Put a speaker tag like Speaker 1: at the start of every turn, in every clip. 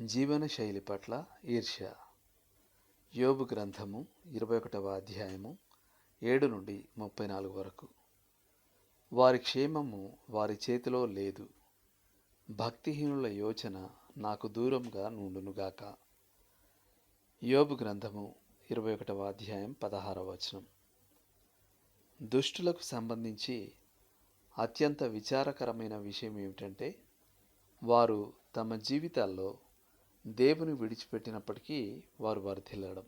Speaker 1: జీవన శైలి పట్ల ఈర్ష్య. యోబు గ్రంథము ఇరవై ఒకటవ అధ్యాయము ఏడు నుండి ముప్పై నాలుగు వరకు. వారి క్షేమము వారి చేతిలో లేదు. భక్తిహీనుల యోచన నాకు దూరంగా నుండునుగాక యోబు గ్రంథము ఇరవై ఒకటవ అధ్యాయం పదహారవ వచనం. దుష్టులకు సంబంధించి అత్యంత విచారకరమైన విషయం ఏమిటంటే వారు తమ జీవితాల్లో దేవుని విడిచిపెట్టినప్పటికీ వారు వర్ధిల్లడం.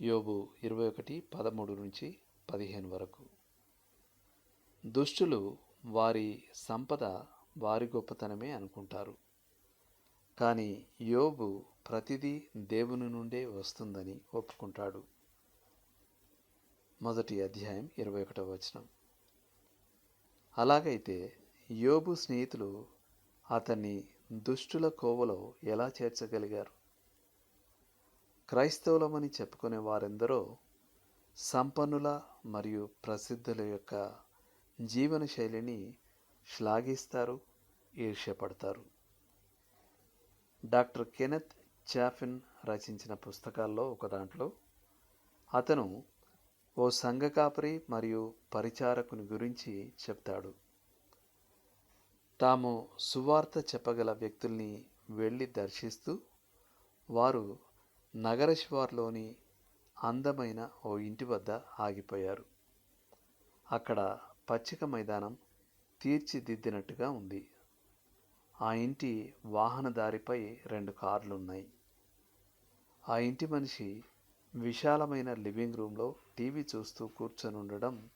Speaker 1: యోబు ఇరవై ఒకటి పదమూడు నుంచి పదిహేను వరకు. దుష్టులు వారి సంపద వారి గొప్పతనమే అనుకుంటారు. కానీ యోబు ప్రతిదీ దేవుని నుండే వస్తుందని ఒప్పుకుంటాడు. మొదటి అధ్యాయం ఇరవై ఒకటవ వచనం. అలాగైతే యోబు స్నేహితులు అతన్ని దుష్టుల కోవలో ఎలా చేర్చగలిగారు? క్రైస్తవులమని చెప్పుకునే వారెందరో సంపన్నుల మరియు ప్రసిద్ధుల యొక్క జీవన శైలిని శ్లాఘిస్తారు ఈర్ష్యపడతారు. డాక్టర్ కెనెత్ చాఫిన్ రచించిన పుస్తకాల్లో ఒక దాంట్లో అతను ఓ సంఘ కాపరి మరియు పరిచారకుని గురించి చెప్తాడు. తాము సువార్త చెప్పగల వ్యక్తుల్ని వెళ్ళి దర్శిస్తూ వారు నగర శివార్లోని అందమైన ఓ ఇంటి వద్ద ఆగిపోయారు. అక్కడ పచ్చిక మైదానం తీర్చిదిద్దినట్టుగా ఉంది. ఆ ఇంటి వాహనదారిపై రెండు కార్లున్నాయి. ఆ ఇంటి మనిషి విశాలమైన లివింగ్ రూమ్లో టీవీ చూస్తూ కూర్చొని ఉండడం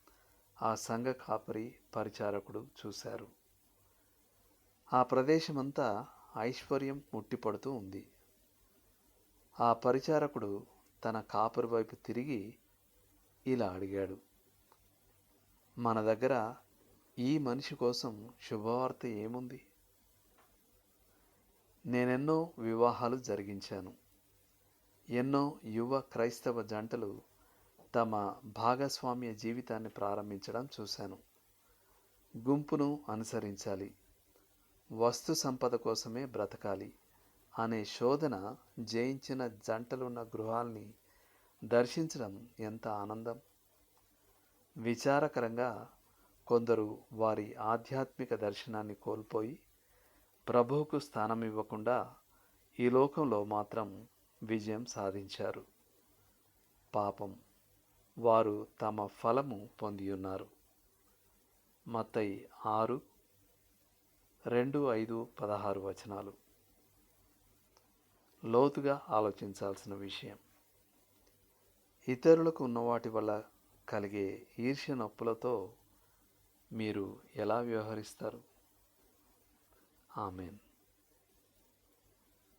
Speaker 1: ఆ సంఘ కాపరి పరిచారకుడు చూశారు. ఆ ప్రదేశమంతా ఐశ్వర్యం ముట్టిపడుతూ ఉంది. ఆ పరిచారకుడు తన కాపరి వైపు తిరిగి ఇలా అడిగాడు మన దగ్గర ఈ మనిషి కోసం శుభవార్త ఏముంది? నేనెన్నో వివాహాలు జరిగించాను. ఎన్నో యువ క్రైస్తవ జంటలు తమ భాగస్వామ్య జీవితాన్ని ప్రారంభించడం చూశాను. గుంపును అనుసరించాలి. వస్తు సంపద కోసమే బ్రతకాలి అనే శోధన జయించిన జంటలున్న గృహాల్ని దర్శించడం ఎంత ఆనందం? విచారకరంగా కొందరు వారి ఆధ్యాత్మిక దర్శనాన్ని కోల్పోయి ప్రభువుకు స్థానం ఇవ్వకుండా ఈ లోకంలో మాత్రం విజయం సాధించారు. పాపం వారు తమ ఫలము పొందియున్నారు. మత్తై ఆరు రెండు ఐదు పదహారు వచనాలు. లోతుగా ఆలోచించాల్సిన విషయం. ఇతరులకు ఉన్న వాటి వల్ల కలిగే ఈర్ష్య నొప్పులతో మీరు ఎలా వ్యవహరిస్తారు? ఆమెన్.